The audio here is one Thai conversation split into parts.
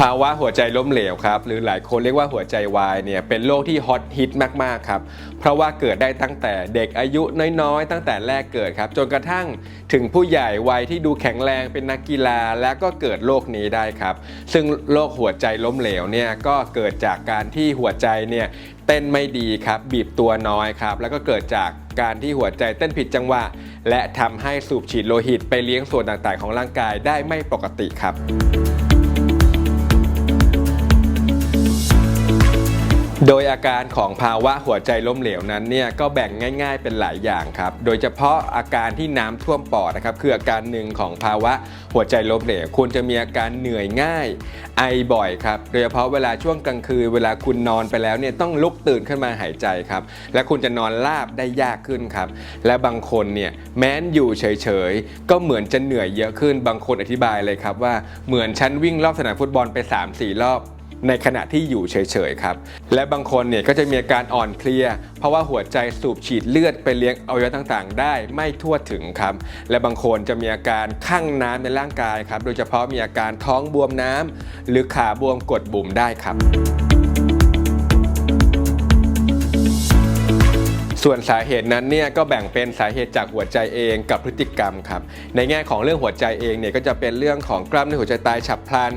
ภาวะหัวใจล้มเหลวครับ หรือหลายคนเรียกว่าหัวใจวายเนี่ยเป็นโรคที่ฮอตฮิตมาก ๆ ครับ เพราะว่าเกิดได้ตั้งแต่เด็กอายุน้อยๆ ตั้งแต่แรกเกิดครับ จนกระทั่งถึงผู้ใหญ่วัยที่ดูแข็งแรงเป็นนักกีฬาและก็เกิดโรคนี้ได้ครับ ซึ่งโรคหัวใจล้มเหลวเนี่ยก็เกิดจากการที่หัวใจเนี่ยเต้นไม่ดีครับ บีบตัวน้อยครับ แล้วก็เกิดจากการที่หัวใจเต้นผิดจังหวะ และทำให้สูบฉีดโลหิตไปเลี้ยงส่วนต่างๆ ของร่างกายได้ไม่ปกติครับ โดยอาการของภาวะหัวใจล้มเหลวนั้นเนี่ยก็แบ่งง่าย ๆ เป็นหลายอย่างครับ โดยเฉพาะอาการที่น้ำท่วมปอดนะครับคืออาการหนึ่งของภาวะหัวใจล้มเหลวคุณจะมีอาการเหนื่อยง่าย ไอบ่อยครับโดยเฉพาะเวลาช่วงกลางคืนเวลาคุณนอนไปแล้วเนี่ยต้องลุกตื่นขึ้นมาหายใจครับและคุณจะนอนราบได้ยากขึ้นครับและบางคนเนี่ยแม้นอยู่เฉยๆก็เหมือนจะเหนื่อยเยอะขึ้นบางคนอธิบายเลยครับว่าเหมือนฉันวิ่งรอบสนามฟุตบอลไป 3-4 รอบ ในขณะที่อยู่เฉยๆครับ และบางคนเนี่ยก็จะมีอาการอ่อนเพลีย เพราะว่าหัวใจสูบฉีดเลือดไปเลี้ยงอวัยวะต่างๆ ได้ไม่ทั่วถึงครับ และบางคนจะมีอาการข้างน้ำในร่างกายครับ โดยเฉพาะมีอาการท้องบวมน้ำหรือขาบวมกดบุ๋มได้ครับ ส่วนสาเหตุนั้นเนี่ยก็แบ่งเป็นสาเหตุจากหัวใจเองกับพฤติกรรมครับในแง่ของเรื่องหัวใจเองเนี่ยก็จะเป็นเรื่องของกล้ามเนื้อหัวใจตายฉับพลัน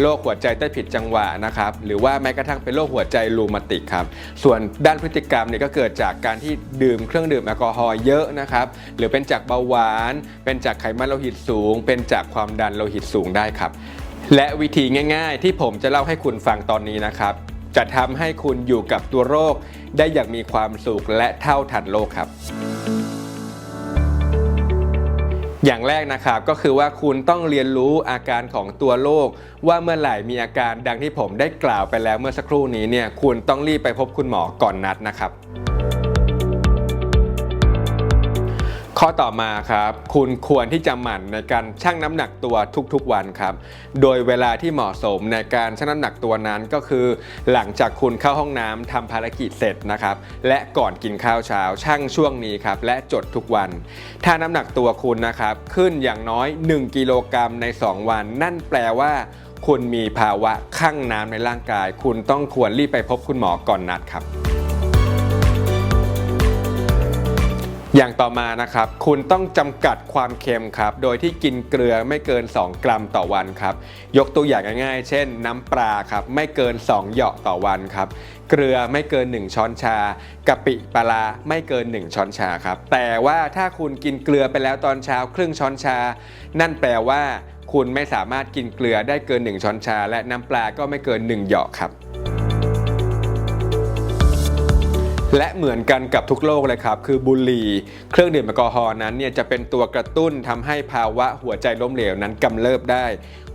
โรคหัวใจเต้นผิดจังหวะนะครับหรือว่าแม้กระทั่งเป็นโรคหัวใจรูมาติกครับส่วนด้านพฤติกรรมเนี่ยก็เกิดจากการที่ดื่มเครื่องดื่มแอลกอฮอล์เยอะนะครับหรือเป็นจากเบาหวาน เป็นจากไขมันโลหิตสูง เป็นจากความดันโลหิตสูงได้ครับและวิธีง่าย ๆ ที่ผมจะเล่าให้คุณฟังตอนนี้นะครับ จะทำให้คุณอยู่กับตัวโรค ได้อย่างมีความสุขและเท่าทันโลกครับ อย่างแรกนะครับก็คือว่าคุณต้องเรียนรู้อาการของตัวโรคว่าเมื่อไหร่มีอาการดังที่ผมได้กล่าวไปแล้วเมื่อสักครู่นี้เนี่ยคุณต้องรีบไปพบคุณหมอก่อนนัดนะครับ ข้อต่อมาครับคุณควรที่จะหมั่นในการชั่งน้ำหนักตัวทุกๆวันครับ โดยเวลาที่เหมาะสมในการชั่งน้ำหนักตัวนั้นก็คือ หลังจากคุณเข้าห้องน้ำทำภารกิจเสร็จนะครับ และก่อนกินข้าวเช้าชั่งช่วงนี้ครับและจดทุกวัน ถ้าน้ำหนักตัวคุณนะครับขึ้นอย่างน้อย 1 กิโลกรัมใน 2 วัน นั่นแปลว่าคุณมีภาวะข้างน้ำในร่างกาย คุณต้องควรรีบไปพบคุณหมอก่อนนัดครับ อย่างต่อมานะครับ คุณต้องจำกัดความเค็มครับ โดยที่กินเกลือไม่เกิน 2 กรัมต่อวันครับ ยกตัวอย่างง่ายๆ เช่น น้ำปลาครับ ไม่เกิน 2 เหยาะต่อวันครับ เกลือไม่เกิน 1 ช้อนชากะปิปลาร้าไม่เกิน 1 ช้อนชาครับ แต่ว่าถ้าคุณกินเกลือไปแล้วตอนเช้า ครึ่งช้อนชา นั่นแปลว่า คุณไม่สามารถกินเกลือได้เกิน 1 ช้อนชา และน้ำปลาก็ไม่เกิน 1 เหยาะครับ และเหมือนกันกับทุกโรคเลยครับ คือบุหรี่ เครื่องดื่มแอลกอฮอล์นั้นเนี่ยจะเป็นตัวกระตุ้นทำให้ภาวะหัวใจล้มเหลวนั้นกำเริบได้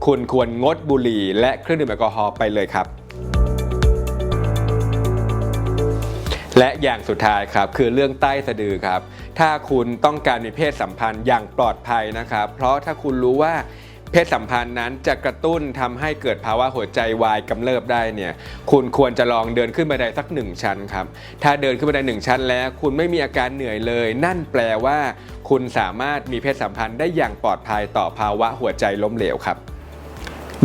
คุณควรงดบุหรี่ และเครื่องดื่มแอลกอฮอล์ไปเลยครับ และอย่างสุดท้ายครับคือเรื่องใต้สะดือครับ ถ้าคุณต้องการมีเพศสัมพันธ์อย่างปลอดภัยนะครับ เพราะถ้าคุณรู้ว่า เพศสัมพันธ์นั้นจะกระตุ้นทำให้เกิดภาวะหัวใจวายกำเริบได้เนี่ยคุณควรจะลองเดินขึ้นบันไดสักหนึ่งชั้นครับ ถ้าเดินขึ้นบันไดหนึ่งชั้นแล้ว คุณไม่มีอาการเหนื่อยเลย นั่นแปลว่า คุณสามารถมีเพศสัมพันธ์ได้อย่างปลอดภัยต่อภาวะหัวใจล้มเหลวครับ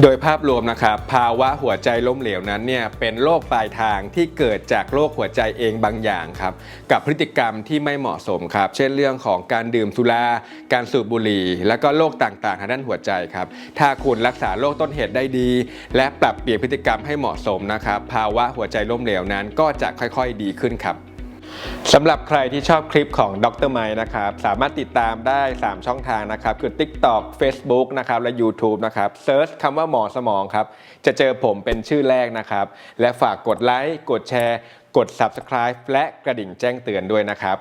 โดยภาพรวมนะครับภาวะหัวใจล้มเหลวนั้นเนี่ยเป็นโรคปลายทางที่เกิดจากโรคหัวใจเองบางอย่างครับกับพฤติกรรมที่ไม่เหมาะสมครับเช่นเรื่องของการดื่มสุราการสูบบุหรี่ และก็โรคต่างๆทางด้านหัวใจครับถ้าคุณรักษาโรคต้นเหตุได้ดี และปรับเปลี่ยนพฤติกรรมให้เหมาะสมนะครับภาวะหัวใจล้มเหลวนั้นก็จะค่อยๆดีขึ้นครับ สำหรับใครที่ชอบคลิปของดรไมนะครับสามารถติดตามได้ 3 ช่องทางนะครับ คือ TikTok Facebook นะครับและ YouTube นะครับเซิร์ชคำว่าหมอสมองครับ จะเจอผมเป็นชื่อแรกนะครับ และฝากกดไลค์กดแชร์ กด Subscribe และกระดิ่งแจ้งเตือนด้วยนะครับ